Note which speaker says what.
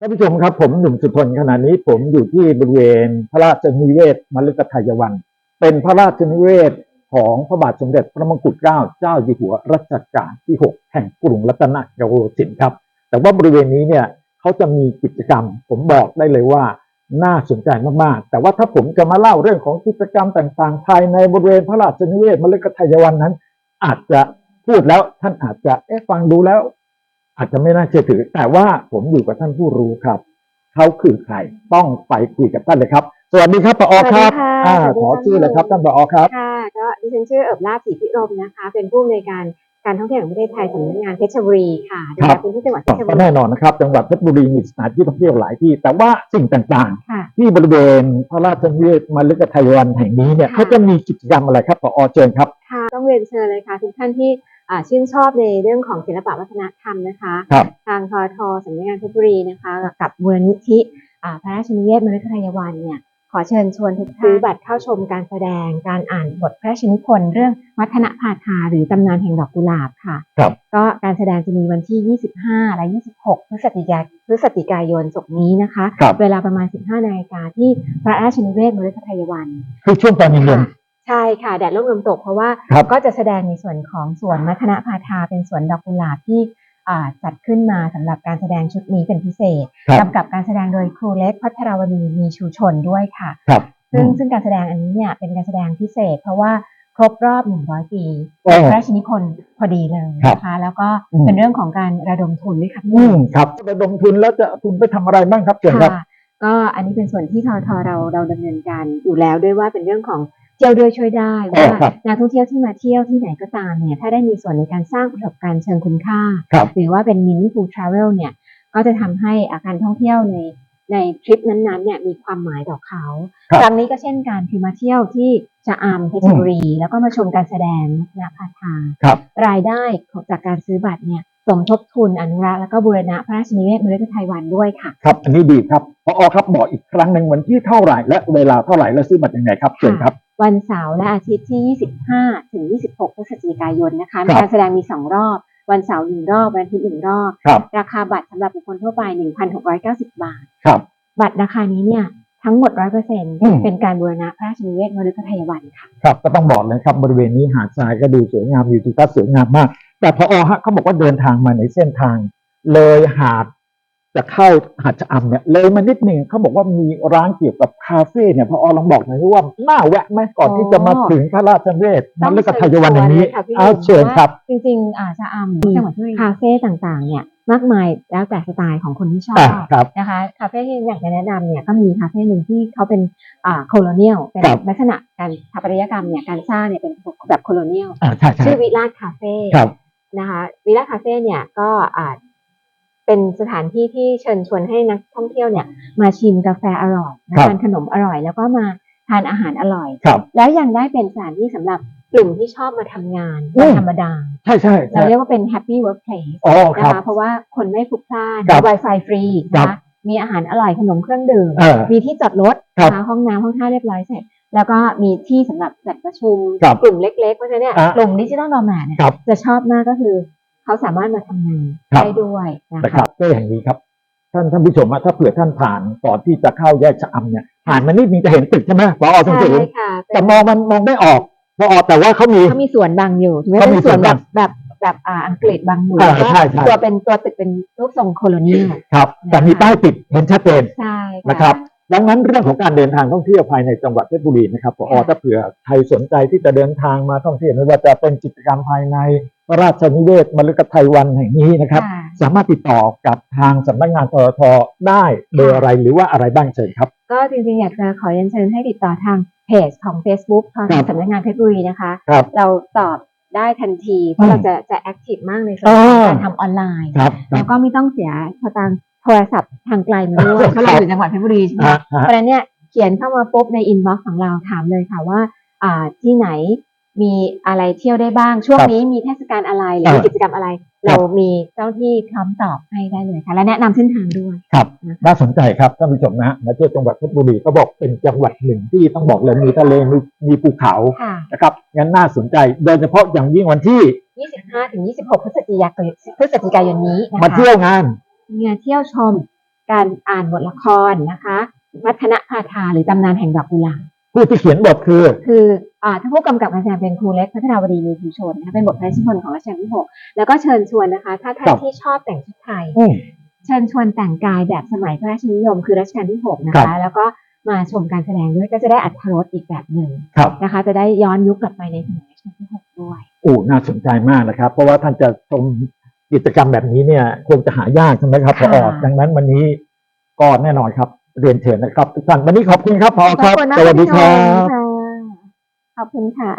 Speaker 1: ท่านผู้ชมครับผมหนุ่มสุทนขณะนี้ผมอยู่ที่บริเวณพระราชนิเวศมฤคทายวัน เป็นพระราชนิเวศของพระบาทสมเด็จพระมงกุฎเกล้าเจ้าอยู่หัวรัชกาลที่ 6 แห่งกรุงรัตนโกสินทร์ครับ แต่ว่าบริเวณนี้เนี่ยเขาจะมีกิจกรรม ผมบอกได้เลยว่าน่าสนใจมากๆ แต่ว่าถ้าผมจะมาเล่าเรื่องของกิจกรรมต่างๆ ภายในบริเวณพระราชนิเวศมฤคทายวันนั้น อาจจะพูดแล้วท่านอาจจะเอ๊ะฟังดูแล้ว อาจจะไม่น่าเชื่อถือ แต่ว่าผมอยู่กับท่านผู้รู้ครับ เขาคือใครต้องไปคุยกับท่านเลยครับ สวัสดีครับปอครับ
Speaker 2: สวัสดีค่ะ
Speaker 1: อ่า
Speaker 2: สวัสดี
Speaker 1: ขอ
Speaker 2: ค่ะ
Speaker 1: ชื่อเลยครับท่านปอครับ
Speaker 2: ค่ะก็ดิฉันชื่อเอิบลาภศรีพิรมนะคะ เป็นผู้อำนวยการการท่องเที่ยวแห่งประเทศไทยสำนักงานเพชรบุรีค่ะดู
Speaker 1: ครั
Speaker 2: แล
Speaker 1: บ
Speaker 2: พื้นที่จังหวัดเพชรบุ
Speaker 1: ก็
Speaker 2: รี
Speaker 1: แน่นอนนะครับ จังหวัดเพชรบุรีมีสถานที่ท่องเที่ยวหลายที่ แต่ว่าสิ่งต่าง
Speaker 2: ค่ะ
Speaker 1: ๆที่บริเวณพระราชนิเวศมฤคทายวันแห่งนี้เนี่ย
Speaker 2: ค่ะ
Speaker 1: เขาจะมีกิจกรรมอะไรครับปอเชิญครับ
Speaker 2: ค่ะ ต้องเรียนเชิญเลยค่ะ ทุกท่านที่อ่าชื่นชอบในเรื่องของศิลปะวัฒนธรรมนะคะ
Speaker 1: ครับ
Speaker 2: ทางทอทสำนักงานเพชรบุรีนะคะกับมูลนิธิอ่าพระราชนิเวศมฤคทายวันเนี่ยขอเชิญชวนทุกท่านซื้อบัตรเข้าชมการแสดงการอ่านบทพระราชนิพนธ์เรื่องวัฒนพาทาหรือตำนานแห่งดอกกุหลาบค่ะ
Speaker 1: ครับ
Speaker 2: ก็การแสดงจะมีวันที่ 25 และ 26 พฤศจิกายนพฤศจิกายนศกนี้นะคะ
Speaker 1: ครับ
Speaker 2: เวลาประมาณ 15 นาฬิกาที่พระราชนิเวศมฤคทายวัน
Speaker 1: คือช่วงตอนเย็น
Speaker 2: ค่ะ ใช่ค่ะ แดดร่มลมตกเพราะว่า
Speaker 1: ครับ
Speaker 2: ก็จะแสดงในส่วนของสวนมัทนาพาทาเป็นสวนดอกกุหลาบที่อ่าจัดขึ้นมาสำหรับการแสดงชุดนี้เป็นพิเศษ
Speaker 1: ครับ
Speaker 2: กำกับการแสดงโดยครูเล็กพัทรวณีมีชูชนด้วยค่ะ
Speaker 1: ครับ
Speaker 2: ซึ่ง
Speaker 1: อืม
Speaker 2: ซึ่งการแสดงอันนี้เนี่ยเป็นการแสดงพิเศษ เพราะว่าครบรอบ 100 ปี
Speaker 1: โอ้
Speaker 2: พระราชนิพนธ์พอดีเลยนะคะ แล้วก็
Speaker 1: อืม
Speaker 2: เป็นเรื่องของการระดมทุนด้วยค่ะพี่
Speaker 1: อืมครับระดมทุนแล้วจะเอาทุนไปทำอะไรบ้างครับเชิญครับ
Speaker 2: ค่ะก็อันนี้เป็นส่วนที่ททเราเราดำเนินการอยู่แล้วด้วยว่าเป็นเรื่องของ เที่ยวด้วยช่วยได้
Speaker 1: อ๋อ
Speaker 2: ว่า
Speaker 1: ครับ
Speaker 2: นักท่องเที่ยวที่มาเที่ยวที่ไหนก็ตามเนี่ยถ้าได้มีส่วนในการสร้างประสบการณ์เชิงคุณค่า
Speaker 1: ครับ
Speaker 2: หรือว่าเป็น meaningful travel เนี่ยก็จะทำให้อาการท่องเที่ยวในในทริปนั้นๆเนี่ยมีความหมายต่อเขา
Speaker 1: ครับ
Speaker 2: ครั้งนี้ก็เช่นกันคือมาเที่ยวที่ชะอำเพชรบุรี แล้วก็มาชมการแสดงนักนาพาทา
Speaker 1: ครับ
Speaker 2: รายได้ของจากการซื้อบัตรเนี่ย สมทบทุนอนุรักษ์แล้วก็บูรณะพระราชนิเวศมฤคทายวันด้วยค่ะ
Speaker 1: ครับ อันนี้ดีครับพอครับบอกอีกครั้งหนึ่งวันที่เท่าไหร่และเวลาเท่าไหร่และซื้อบัตรยังไงครับเชิญครับ
Speaker 2: วันเสาร์และอาทิตย์ที่ 25 ถึง 26 พฤศจิกายนนะคะ
Speaker 1: ครับ
Speaker 2: การแสดงมี 2 รอบ วันเสาร์หนึ่งรอบวันอาทิตย์หนึ่งรอบ
Speaker 1: ครับ
Speaker 2: ราคาบัตรสำหรับบุคคลทั่วไป 1,690 บาท
Speaker 1: ครับ
Speaker 2: บัตรราคานี้เนี่ยทั้งหมด
Speaker 1: อืม
Speaker 2: 100%เป็นการบูรณะพระราชนิเวศมฤคทายวันค่ะ
Speaker 1: ครับ ก็ต้องบอกเลยครับ บริเวณนี้หาดทรายก็ดูสวยงามอยู่ทิวทัศน์สวยงามมาก แต่พอฮะเขาบอกว่าเดินทางมาในเส้นทาง เลยหาดจะเข้าหาดชะอำเนี่ยเลยมานิดหนึ่งเขาบอกว่ามีร้านเกี่ยวกับคาเฟ่เนี่ยพอลองบอกหน่อยว่าน่าแวะไหมก่อนที่จะมาถึงพระราชเวทมฤคทายวันอย่างนี้
Speaker 2: ต้องเชิญชวนเลยค่ะพี่
Speaker 1: เอาเชิญครับ
Speaker 2: จริงๆอ่าชะอำมีคาเฟ่ต่างๆ เนี่ยมากมายแล้วแต่สไตล์ของคนที่ชอบ
Speaker 1: อ่าครับ
Speaker 2: นะคะคาเฟ่ที่อยากจะแนะนำเนี่ยก็มีคาเฟ่หนึ่งที่เขาเป็นอ่าโคโลเนียลเป็น
Speaker 1: ครับ
Speaker 2: ลักษณะการสถาปัตยกรรมเนี่ยการสร้างเนี่ยเป็นแบบโคโลเนียล
Speaker 1: อ่าใช่ใช่
Speaker 2: ชื่อวิลาศคาเฟ่
Speaker 1: ครับ
Speaker 2: นะคะวิลาศคาเฟ่เนี่ยก็อ่าเป็นสถานที่ที่เชิญชวนให้นักท่องเที่ยวเนี่ย มาชิมกาแฟอร่อยมาทานขนมอร่อย แล้วก็มาทานอาหารอร่อย
Speaker 1: ครับ
Speaker 2: แล้วยังได้เป็นสถานที่สำหรับกลุ่มที่ชอบมาทำงาน
Speaker 1: อื
Speaker 2: วัน
Speaker 1: ม
Speaker 2: ธรรมดา
Speaker 1: ใช่ใช่
Speaker 2: เรา
Speaker 1: ใช่
Speaker 2: เรียกว่าเป็น happy workplace
Speaker 1: อ๋อค
Speaker 2: นะ
Speaker 1: รับ
Speaker 2: คะเพราะว่าคนไม่พลุกพล่าน
Speaker 1: ครับ
Speaker 2: Wi-Fi ฟรี
Speaker 1: ครั
Speaker 2: นะ
Speaker 1: บ
Speaker 2: คะมีอาหารอร่อยขนมเครื่องดื่ม
Speaker 1: เออ
Speaker 2: มีที่จอดรถ
Speaker 1: ครับ
Speaker 2: นะคะห้องน้ำห้องท่าเรียบร้อยเสร็จ แล้วก็มีที่สำหรับจัดประชุม
Speaker 1: ครับ
Speaker 2: กลุ่มเล็กๆเพราะฉะนั้นเนี่ย
Speaker 1: อะ
Speaker 2: กลุ่มดิจิทัลโนแมดเนี่ย
Speaker 1: ครับ
Speaker 2: จะชอบมากก็คือ เขาสามารถมาทำงาน
Speaker 1: ครับ
Speaker 2: ได้ด้วยนะ
Speaker 1: นะค
Speaker 2: คะ
Speaker 1: รับก็อย่างนี้ครับ ท่านท่านผู้ชมอะถ้าเผื่อท่านผ่านก่อนที่จะเข้าแยกชะอำเนี่ยผ่านมานิดนึงจะเห็นตึกใช่ไหมพอตรง
Speaker 2: ใช่
Speaker 1: สูง
Speaker 2: ค่ะ
Speaker 1: แต่มองมันมองไม่ออกพอออกแต่ว่าเขามี
Speaker 2: เขามีสวนบางอยู่ถึงแม้
Speaker 1: เขามี
Speaker 2: เป็นสวน
Speaker 1: สวน
Speaker 2: แบบบแบบแบบอ่าอังกฤษบางอยู่
Speaker 1: อ่า
Speaker 2: ก็
Speaker 1: ใช่ใช่
Speaker 2: ตัวเป็นตัวตึกเป็นรูปทรงโคโลเนียล
Speaker 1: ครับ แต่มีป้ายติดเห็นชัดเจน
Speaker 2: ใช่
Speaker 1: นะครับ ดังนั้นเรื่องของการเดินทางท่องเที่ยวภายในจังหวัดเพชรบุรีนะครับพอ
Speaker 2: ค่ะ
Speaker 1: ถ้าเผื่อใครสนใจที่จะเดินทางมาท่องเที่ยวไม่ว่าจะเป็นกิจกรรมภายในพระราชนิเวศมฤคทายวันแห่งนี้นะครับ
Speaker 2: ค่ะ
Speaker 1: สามารถติดต่อกับทางสำนักงานทรทได้เบอร์อะไรหรือว่าอะไรบ้างเชิญครับ
Speaker 2: ก็จริงๆ อยากจะขอเรียนเชิญให้ติดต่อทางเพจของ Facebook ทาง
Speaker 1: ครับ
Speaker 2: สำนักงานเพชรบุรีนะคะ
Speaker 1: ครับ
Speaker 2: เราตอบได้ทันทีเพ
Speaker 1: อื
Speaker 2: ราะ
Speaker 1: ม
Speaker 2: เราจะจะแอคทีฟมากในส่วน
Speaker 1: อ่
Speaker 2: ของาการทำออนไลน์
Speaker 1: ครับครั
Speaker 2: แล้
Speaker 1: บ
Speaker 2: วก็ไม่ต้องเสียสตางค์ โทรศัพท์ทางไกลมาด้วยเพราะเราอยู่จังหวัดเพชรบุรีใช่ไหม
Speaker 1: ฮะ
Speaker 2: เพ
Speaker 1: ฮะ
Speaker 2: ราะฉะนั้นเนี่ยเขียนเข้ามาปุ๊บในอินบ็อกซ์ของเราถามเลยค่ะว่าอ่าที่ไหนมีอะไรเที่ยวได้บ้างช่วง
Speaker 1: ครับ
Speaker 2: นี้มีเทศกาลอะไรหรือมี
Speaker 1: อ่า
Speaker 2: กิจกรรมอะไร
Speaker 1: ครั
Speaker 2: เรา
Speaker 1: บ
Speaker 2: มีเจ้าที่พร้อมตอบให้ได้เลยค่ะ และแนะนำเส้นทางด้วย
Speaker 1: ครับ
Speaker 2: นะคะ
Speaker 1: น่าสนใจครับท่านผู้ชมนะมาเที่ยวจังหวัดเพชรบุรีเขาบอกเป็นจังหวัดหนึ่งที่ต้องบอกเลยมีทะเลมีมีภูเขา
Speaker 2: ค่ะ
Speaker 1: นะครับงั้นน่าสนใจโดยเฉพาะอย่างยิ่งวันที่
Speaker 2: 25ถึง26พฤศจิกายนพฤศจิกายนนี้นะคะ
Speaker 1: มาเที่ยวงาน
Speaker 2: มาเที่ยวชมการอ่านบทละครนะคะวัฒนพาทาหรือตำนานแห่งดอกกุหลาบ
Speaker 1: ผู้ที่เขียนบทคือ
Speaker 2: คืออ่าท่านผู้กำกับการแสดงเป็นครูเล็กพัฒนาวดีมีภูชนนะคะเป็นบทพระราชนิพนธ์ของรัชกาลที่หกแล้วก็เชิญชวนนะคะถ้าท่า
Speaker 1: ครั
Speaker 2: น
Speaker 1: บ
Speaker 2: ที่ชอบแต่งชุดไทย
Speaker 1: อืม
Speaker 2: เชิญชวนแต่งกายแบบสมัยพระราชนิยมคือรัชกาลที่หกนะ
Speaker 1: ครั
Speaker 2: คะ
Speaker 1: บ
Speaker 2: แล้วก็มาชมการแสดงด้วยก็จะได้อัธรสอีกแบบหนึ่ง
Speaker 1: ครับ
Speaker 2: นะคะ จะได้ย้อนยุคกลับไปในสมัยรัชกาลที่หกด้วย
Speaker 1: โอ้น่าสนใจมากนะครับ เพราะว่าท่านจะชม กิจกรรมแบบนี้เนี่ยคงจะหายากใช่ไหมครับพอ
Speaker 2: ค่ะ
Speaker 1: ดังนั้นวันนี้ก็แน่นอนครับ เรียนเชิญนะครับทุกท่านวันนี้ขอบคุณครับพอ
Speaker 2: ข
Speaker 1: ค
Speaker 2: อ
Speaker 1: รั
Speaker 2: บบคุณมาก
Speaker 1: สวัสดีค
Speaker 2: พี่
Speaker 1: รั
Speaker 2: ชม
Speaker 1: บ
Speaker 2: ค่ะขอบคุณค่ะ